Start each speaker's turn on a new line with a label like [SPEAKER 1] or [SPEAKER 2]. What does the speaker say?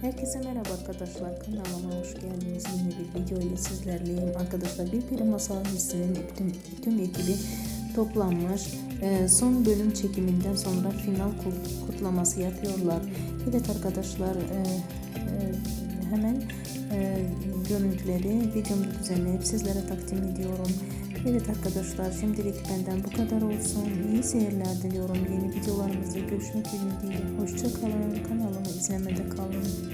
[SPEAKER 1] Herkese merhaba arkadaşlar kanalıma hoş geldiniz. Yeni bir video ile sizlerleyim. Arkadaşlar bir peri masal dizisinin tüm, tüm ekibi toplanmış. Ee, son bölüm çekiminden sonra final kutlaması yapıyorlar. Evet arkadaşlar e, e, hemen e, görüntüleri videomda düzenleyip sizlere takdim ediyorum. Evet arkadaşlar şimdilik benden bu kadar olsun. İyi seyirler diliyorum. Yeni videolarımızda görüşmek ümidiyle. Hoşçakalın. Kanalımı izlemede kalın.